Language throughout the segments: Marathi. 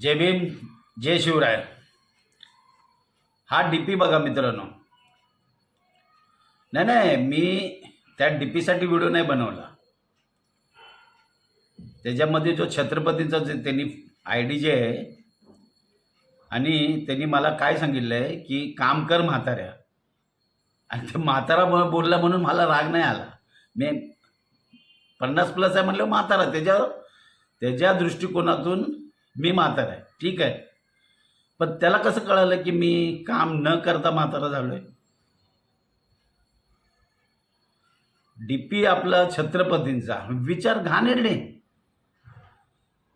जय भीम जय शिवराय. हा डी पी बघा मित्रांनो. नाही नाही मी त्या डी पीसाठी व्हिडिओ नाही बनवला. त्याच्यामध्ये जो छत्रपतींचा जे त्यांनी आय डी जे आहे आणि त्यांनी मला काय सांगितलं आहे की काम कर म्हाताऱ्या. आणि ते म्हातारा बोलला म्हणून मला राग नाही आला. मी पन्नास प्लस आहे म्हटलं म्हातारा. त्याच्यावर त्याच्या दृष्टिकोनातून मी म्हातारा आहे. ठीक आहे. पण त्याला कसं कळालं की मी काम न करता म्हातारा झालोय? डीपी आपला छत्रपतींचा. विचार घाणेरडे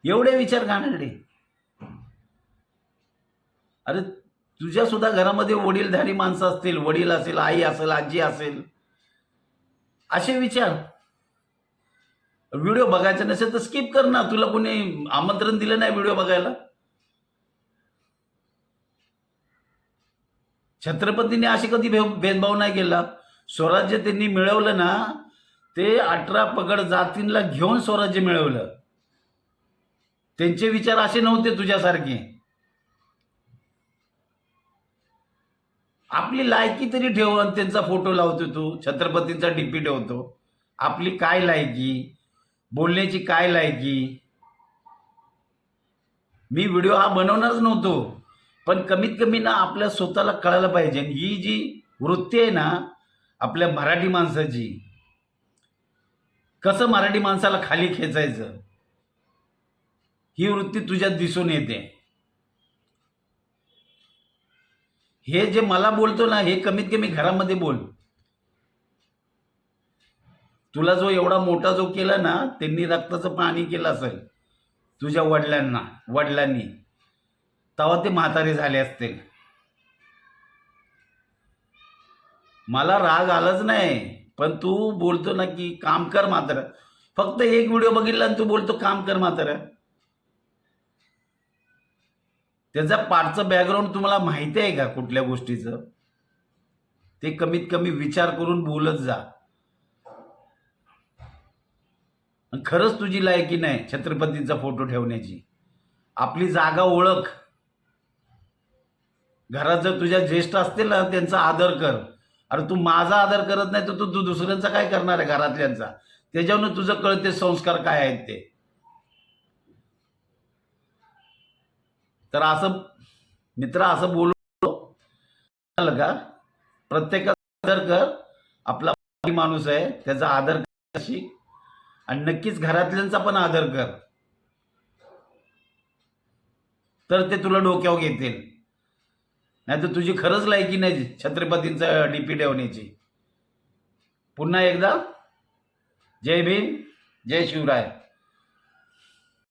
एवढे विचार घाणेरडे अरे तुझ्या सुद्धा घरामध्ये वडीलधारी माणसं असतील वडील असेल आई असेल आजी असेल. असे विचार. व्हिडिओ बघायचा नसेल तर स्किप कर ना. तुला कोणी आमंत्रण दिलं नाही व्हिडिओ बघायला. छत्रपतीने असे कधी भे भेदभाव नाही केला. स्वराज्य त्यांनी मिळवलं ना ते अठरा पगड जातींना घेऊन स्वराज्य मिळवलं. त्यांचे विचार असे नव्हते तुझ्यासारखे. आपली लायकी तरी ठेव आणि त्यांचा फोटो लावतो तू. छत्रपतींचा डीपी ठेवतो. आपली काय लायकी? बोलण्याची काय लायकी? मी व्हिडिओ हा बनवणारच नव्हतो. पण कमीत कमी ना आपल्या स्वतःला कळायला पाहिजे. ही जी वृत्ती आहे ना आपल्या मराठी माणसाची कसं मराठी माणसाला खाली खेचायचं? ही वृत्ती तुझ्यात दिसून येते. हे जे मला बोलतो ना हे कमीत कमी घरामध्ये बोल. तुला जो एवढा मोठा जो केला ना त्यांनी रक्ताचं पाणी केलं असेल तुझ्या वडिलांना वडिलांनी. तेव्हा ते म्हातारे झाले असतील. मला राग आलाच नाही पण तू बोलतो ना की काम कर मात्र फक्त एक व्हिडिओ बघितला आणि तू बोलतो काम कर मात्र त्याचा पाठचं बॅकग्राऊंड तुम्हाला माहिती आहे का कुठल्या गोष्टीचं? ते कमीत कमी विचार करून बोलत जा आणि खरंच तुझी लायकी नाही छत्रपतींचा फोटो ठेवण्याची. आपली जागा ओळख. घरात जर तुझ्या ज्येष्ठ असतील ना त्यांचा आदर कर. अरे तू माझा आदर करत नाही तर तू तू दुसऱ्यांचा काय करणार आहे घरातल्यांचा? त्याच्यावरून तुझं कळते संस्कार काय आहेत ते. तर असं मित्र असं बोलू झालं का? प्रत्येकाचा आदर कर. आपला माणूस आहे त्याचा आदर कशी शिक आणि नक्कीच घरातल्यांचा पण आदर कर. तर ते तुला डोक्यावर घेतील. नाही तर तुझी खरंच लायकी नाही छत्रपतींचा डीपी ठेवण्याची. पुन्हा एकदा जय भीम जय शिवराय.